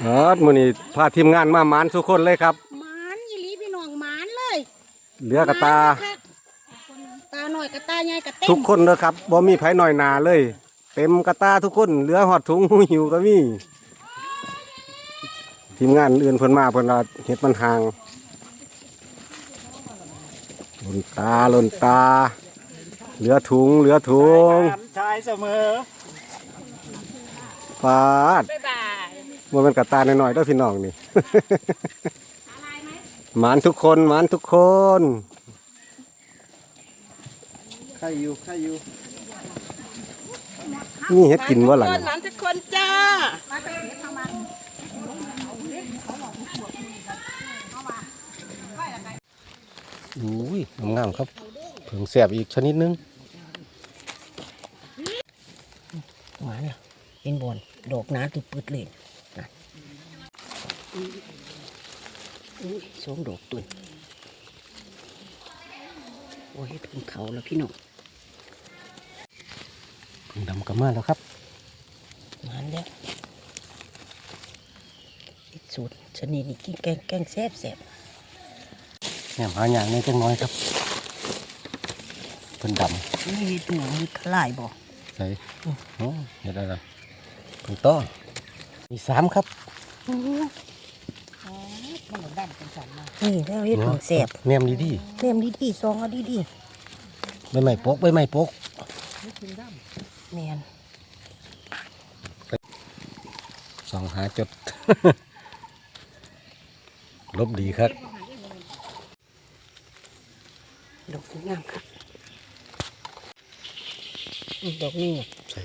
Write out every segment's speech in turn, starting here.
เออมื้อนี้พาทีมงานมาหมานทุกคนเลยครับ หมานอีหลีพี่น้องหมานเลยเหลือกระตา หมนคักตาหน่อยกระตาใหญ่กระเต็มทุกคนเด้อครับบ่มีไผหน่อยหนาเลย เต็มกระตาทุกคนเหลือหอดถุงหูหิวก็มีทีมงานอื่นเพิ่นมาเพิ่นว่าเฮ็ดมันห่างหล่นตาหล่นตา เหลือถุง เหลือถุงชายเสมอปาด บ๊ายบาย บ่แมันกระตาหน่อยๆเด้อพี่น้องนี่ หมานทุกคนหมานทุกคนใครอยู่ใครอยู่นี่เฮ็ดกินบ่หลังหมานทุกคนจ้าอุ้ยงามๆครับเพิ่งแสบอีกชนิดนึงหวานเนี่ยเห็นบอลดอกหนาตุปืดเลยนะ อุ้ยสองดอกตุนโอ้ยถึงเขาแล้วพี่น้องเพิ่งดำกลับมาแล้วครับหวานแล้วเฮ็ดสูตรชนิดนี้กินแกงแกงแซ่บแซ่บแหนมหาอย่างนี้จังน้อยครับเพิ่นดนี่เห็ดหนูมีคลายบ่ำใส่โอ้เฮ็ดอะไรเพิ่นต้อมีสามครับ นี่แล้วเห็ดผงแซ่บแนมดีเต็มดีๆซองเอาดีๆใบไม้ปกใบไม้ปกๆแม่นสองหาจดลบดีครับดอกสวยงามครับอืมดอกนี้ใส่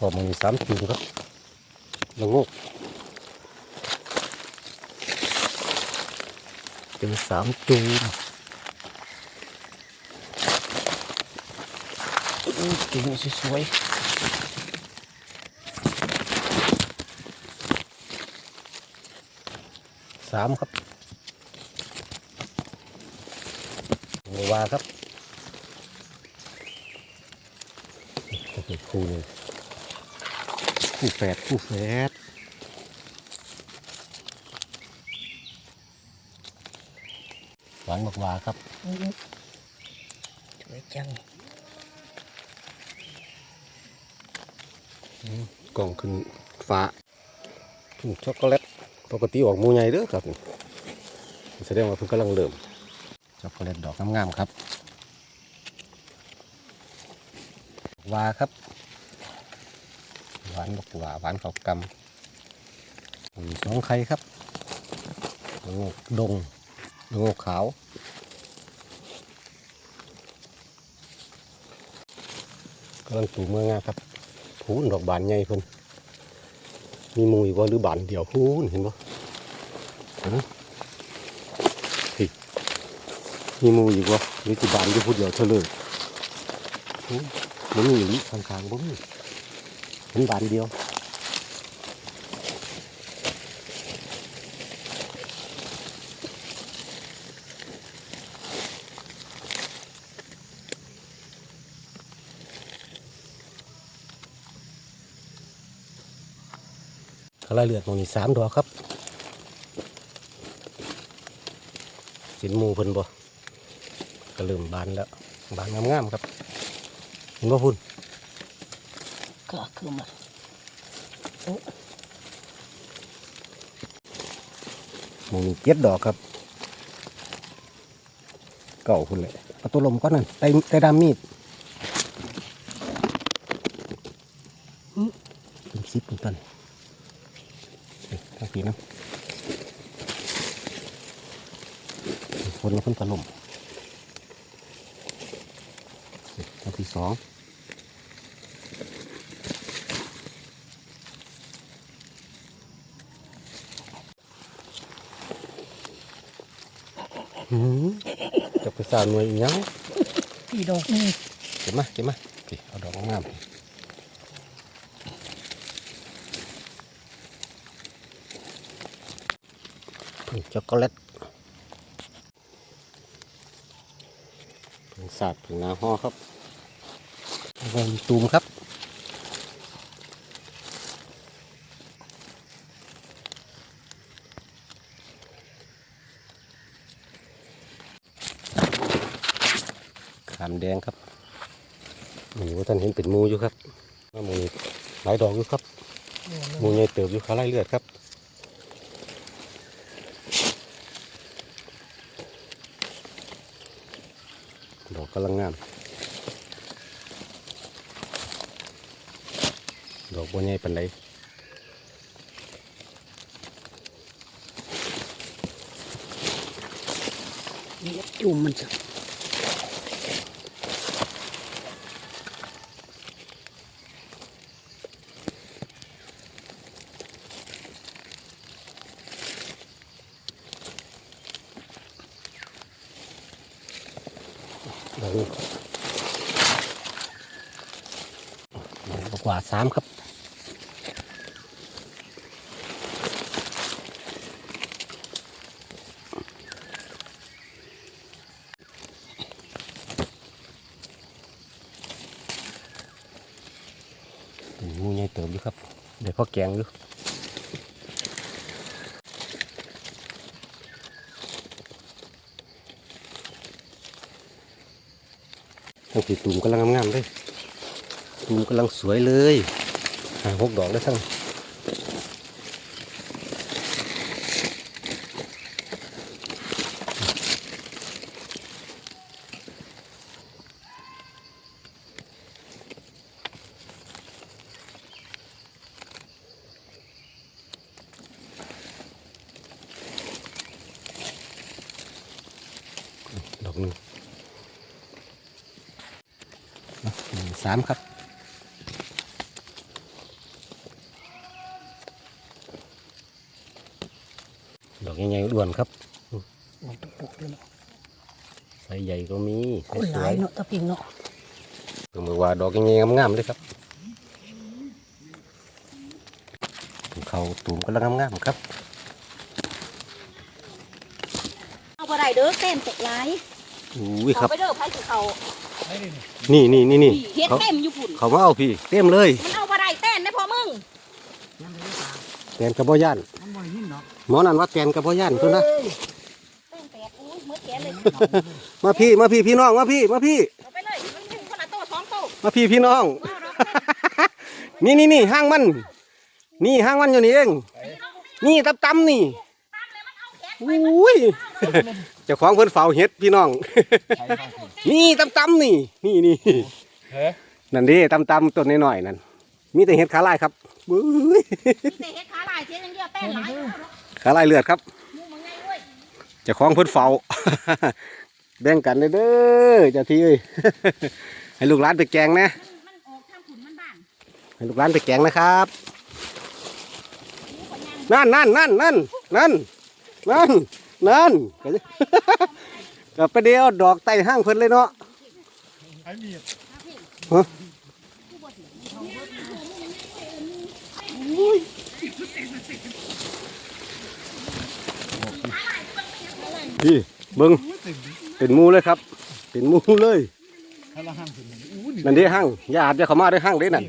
พอมันมีสามจุดครับละโงกเจอสามจูมอืมกิ่งสวยสามครับโอวาครับ คู่นี้ คู่แฝดคู่แฝดหวานบักหวาครับๆอืมสวยจังกล่องขึ้นฟ้าขึ้นช็อกโกแลตปกติออกหมูใหญ่เด้อครับแสดงว่าเพิ่งกำลังเริ่มช็อกโกแลตดอกงามๆครับหวาครับห วานบักหวาหวานเขากำมีสองไข่ครับละโงกดงละโงกขาวกำลังปลูกเมื่องครับพูนดอกบานใหญ่เพิ่นมีมูอีกว่าหรือบานเดียวพูนเห็นบ่เห็นไหมพี่มีหมูอีกว่าหรือจีบานอยู่พูดเดียวเท่าเลยพูนมันมีอีกข้างๆบ่มี เห็นบานเดียวกระเลือดตรงนี้สามดอกครับสินหมูเพิ่นบ่ก็เริ่มบานแล้วบานงามๆครับเห็นบ่พุ่น ก็คือมาหมูนี่เจ็ดดอกครับ เก่าพุ่นเลยเอาตัวลมก้อนนั่นไต่ไต่ดามมีดเป็นซิปเป็นต้นนี่ทางปีนะคนละคนตะลมนี่ทางที่สอง จะไปสาวหน่วยอีกยังพี่ดอกนี่เก็บมาเก็บมาพี่เอาดอกงามๆช็อกโกแลตถึงสาดถึงนาห่อครับแล้วก็มีตูมครับามแดงครับนี่ว่าท่านเห็นเป็นมูอยู่ครับว่ามูหลายดอกอยู่ครับมูใหญ่เติบอยู่ขาไล่เลือดครับดอกกำลังงามดอกบัวใหญ่ปันใดจุ่มมันจะ ดอกนี้ดอกกว่า สามครับ งูใหญ่เติมอยู่ครับ เดี๋ยวพ่อแกงอยู่ทั้งสีตุ่มกำลังงามๆเลย ตุ่มกำลังสวยเลยหาหกดอกเลยทั้งดอกหนึ่งอะหนึ่งสามครับ ดอกใหญ่ๆอ้วนครับมันตุกตุกเลยเนาะไซส์ใหญ่ก็มีคนสหวลายยเนาะตะพิงเนาะๆก็มือว่าดอกใหญ่ๆงามๆเลยครับเขาตูมกำลังงามๆครับเอาไปได้เด้อเต้มตกหลายอุ้ยคเขารับไปเด้อไผสิเขานี่นี่นี่นี่เฮ็ดเขาเต็มอยู่พุ่นเขามาเอาพี่เต็มเลยมันเอาไปได้เต้นได้พอมึงแตนกระบ่ย่าน หมอนั่นว่าแตนกระบ่ย่านเพื่อนนะเต้นแตกอุ้ยมือแขนเลยมาพี่มาพี่พี่น้องมาพี่มาพี่เอาไปเลยมันเป็นคนละโต๊ะสองโต๊ะมาพี่พี่น้องว้าวดอกเต้นนี่นี่นี่ห้างมัน นี่ห้างมันอยู่นี่เอง นี่ตับตำนี่ตามเลยมันเอาแขนอุ้ยเจ้าของเพิ่นเฝ้าเฮ็ดพี่น้อง นี่ตำตำนี่ นี่นี่นั่นดิตำตำต้นน้อยๆนั่นมีแต่เห็ดขาลายครับบื้ยมีแต่เฮ็ดขาลายเสียอย่างเดียวเต้นหลาย เนาะขาลายเลือดครับมูมึงไงเว้องเพิ่นเฝ้าแบ่งกันเด้อเด้อจ้าที่เอ้ให้ลูกหลานไปแกงนะมันมันออกทางขุนมันบ้านให้ลูกหลานไปแกงนะครับนั่นนั่นนั่นนั่นนั่นนั่นนั่นก็จะไปเดียวดอกไต่ห้างเพิ่นเลยเนาะฮะ พี่เบิ้งเป็นหมูเลยครับ เป็นหมูเลยนั่นเด้ห้างอย่าอาบอย่าเข้ามาได้ห้างเด้นั่น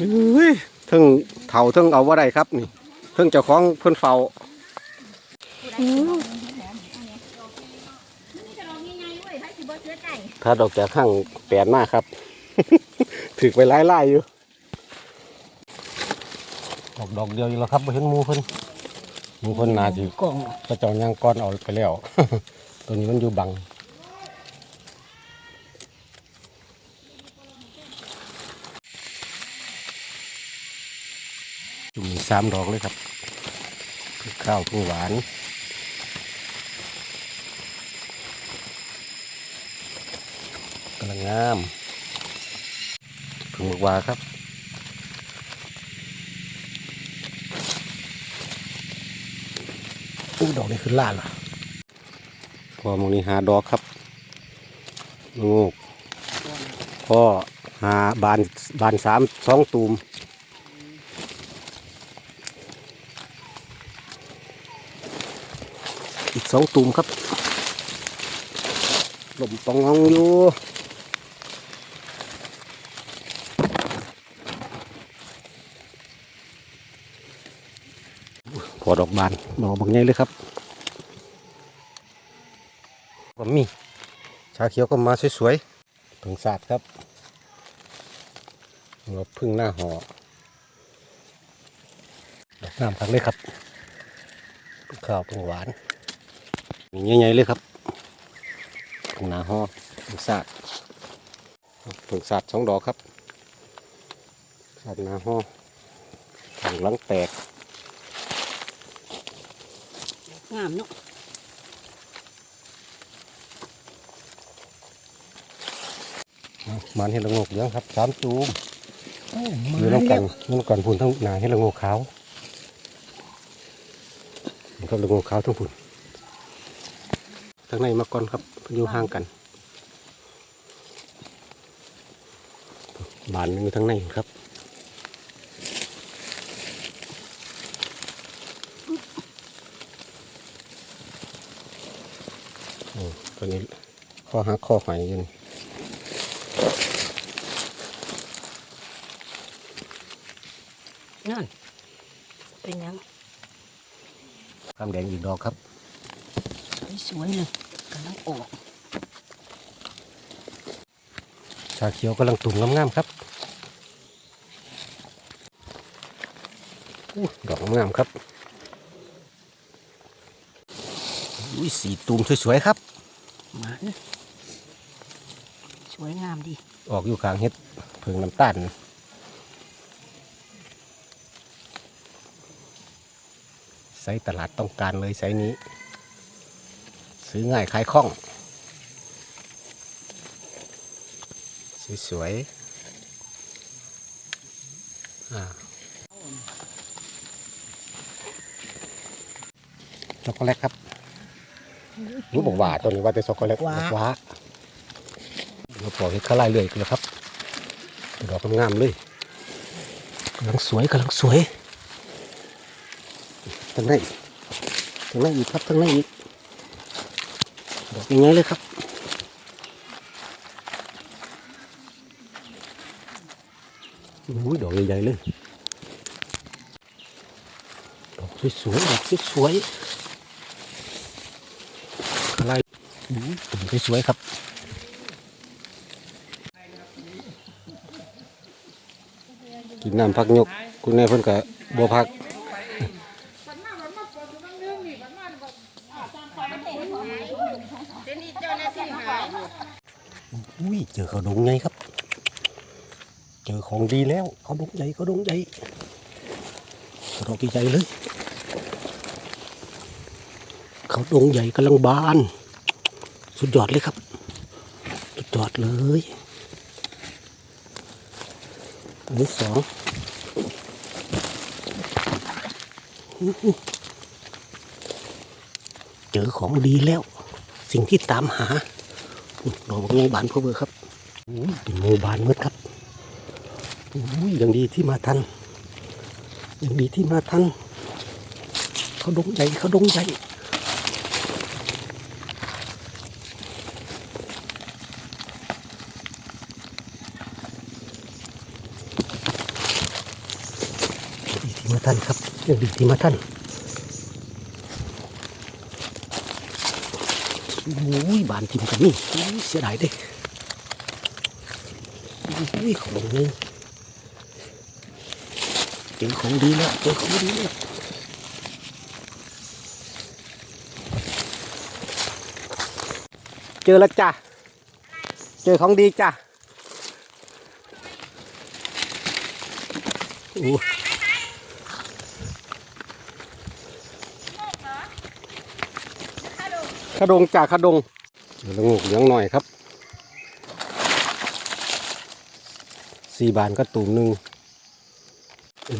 อุ้ยเทั้งเถาเทั้งเอาว่าได้ครับนี่เทั้งเจ้าของเพิ่นเฝ้านี่จะลองยังไงเว้ยไผสิบ่เสียใจถ้าดอกจากข้างแปลนมากครับถึกไปไล่ไล่อยู่ ดอกดอกเดียวอยู่แล้วครับไม่เห็นหมูเพิ่นหมูเพิ่นนาสิกล่องเนาะกระเจองยางก้อนเอาไปแล้ว ตัวนี้มันอยู่บังจุ่มสามดอกเลยครับคือข้าวคือหวานกำลังงามพึ่งบักหวาครับ อู้ดอกนี้คือล้านล่ะพอมองนี้หาดอกครับลูกพ่อหาบานบานสามสองตูมอีกสองตุ่มครับลมปองงองอยู่ ดอกบานดอกบางใหญ่เลยครับก็มีชาเขียวก็มาสวยๆผึ่งสาดครับหัวพึ่งหน้าหอดอกงามคักเลยครับข้าวพึ่งหวานใหญ่ๆเลยครับพึ่งหน้าหอพึ่งสาดพึ่งสาดสองดอกครับสาดหน้าหอพึ่งหลังแตก งามเนาะมันเห็ดละโงกเหลืองครับสามตูมโอ้อมายู่น้ำกัแล้นวอยู่น้ำกันพุ่นทั้งหนาเห็ดละโงกขาวมันก็ละโงกขาวทั้งพุ่นทั้งในมาก่อนครับเพิ่นอยู่ห่างกันบานหนึงอยู่ทั้งในครับ ตัวนี้ข้อหักข้อหอยอยู่นี่นั่น เป็นยังคำแดงอีกดอกครับ สวยๆเลยกำลังออกชาเขียวกำลังตุ่มงามๆครับอู้ดอกงามๆครับ อุ้ยสีตุ่มสวยๆครับมันสวยงามดี ออกอยู่กลางเฮ็ดเพิงน้ำตาลไซส์ตลาดต้องการเลยไซส์นี้ ซื้อง่ายขายคล่อง สวยๆอ่าช็อกโกแลตครับ รู้บอกว่าตัวนี้ว่าแต่ช็อกโกแลตบอกว่าเราปล่อยให้เขาไล่เรื่อยกันแล้วครับดอกงามๆเลยกำลังสวยกำลังสวยทางไหนทางไหนอีกครับทางไหนอีกดอกยังไงเลยครับ อุ้ยดอกใหญ่ๆเลย ดอกสวยๆดอกสวยๆอะไรอุ้ย ผมสวยๆครับกินน้ำพักยกคุณแม่เพิ่นก็บ่พักอุ้ยเจอเขาดงใหญ่ครับ เจอของดีแล้วเขาดงใหญ่เขาดงใหญ่เขาดอกใหญ่เลย เขาดงใหญ่กำลังบาน สุดยอดเลยครับ สุดยอดเลยอันนี้สองเจอของดีแล้ว สิ่งที่ตามหาอุ๊ยดอกไงบานพ่อเบอร์ครับเป็นโมบานเมื่อครับอยยังดีที่มาทัน อยังดีที่มาทัน เขาดงใหญ่เขาดงใหญ่ดีที่ มาทันครับยังดีที่มาทันอุ้ยบานทิมกันนี่อุ้ยเสียดายเด้อุ้ยของนี่เจอของดีแล้วเจอของดีแล้วเจอแล้วจ้ะ เจอของดีจ้ะโอ้ ขดงจากขดงเดี๋ยวละงูเหลืองหน่อยครับสี่บานก็ตุ่มหนึ่ง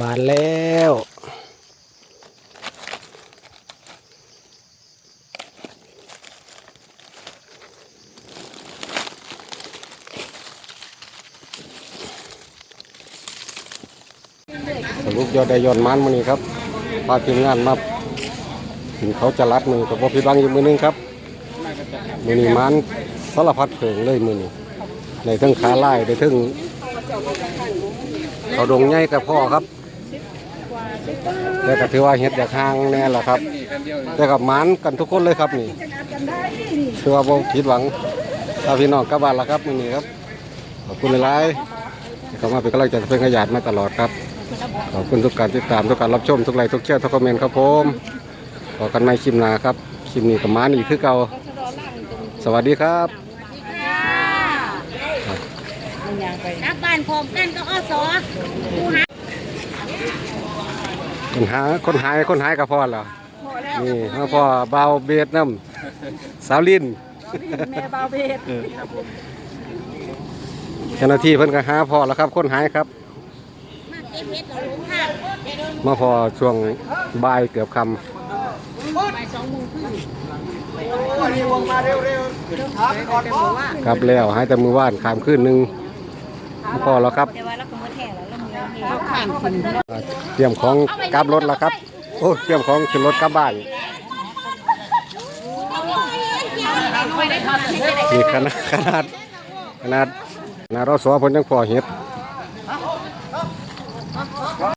บานแล้วสรุปยอดได้ยอดมันมานี่ครับพาทีมงานมา ถึงเขาจะรัดมือกับพ่ผิดหวังอยู่มือนึงครับมือนี้มันสารพัดเผิงเลยมือนี้ในเทั้งขาไล่ในเทั้งเขาดงใหญ่กับพ่อครับแต่ก็ถือว่าเฮ็ดอยากห่างแน่แหละครับ แต่กับมันกันทุกคนเลยครับนี่ถือว่าบ่ผิดหวังถ้าพี่น้องกลับบ้านล้วครับมือนี้ครับขอบคุณหลายๆที่เขามาเป็นกำลังใจเป็นขยันมาตลอดครับขอบคุณทุกการติดตามทุกการรับชมทุกไลค์ทุกแชร์ทุกคอมเมนต์ครับผม ขอกันในคลิปหน้าครับคลิปนี้กับหมานี่คือเก่าสวัสดีครับกลับบ้านพร้อมกันก็อสอผู้หาคนหาคนหายคนหายกับพ่อเหรอนี่มาพ่อเบาวเบียดน้ำสาวลินแม่เบาเพชรเจ้าหน้าที่เพิ่นก็หาพ่อแล้วครับ คนหายครับมาเก็บเห็ดเราลงทางมาพอช่วงบ่ายเกือบค บ่ายสองโมงครึ่งมีวงมาเร็วเร็วถามก่อนพ่อำครับแล้วใหายแต่มือว่านขามขึ้นหนึ่งพอแล้วครับเตรียมของกลับรถแล้วครับ โอ้เตรียมของขึ้นรถกลับบ้านนี่ขนาดขนาดขนาดขนาดเราสอพนยังพอเห็ด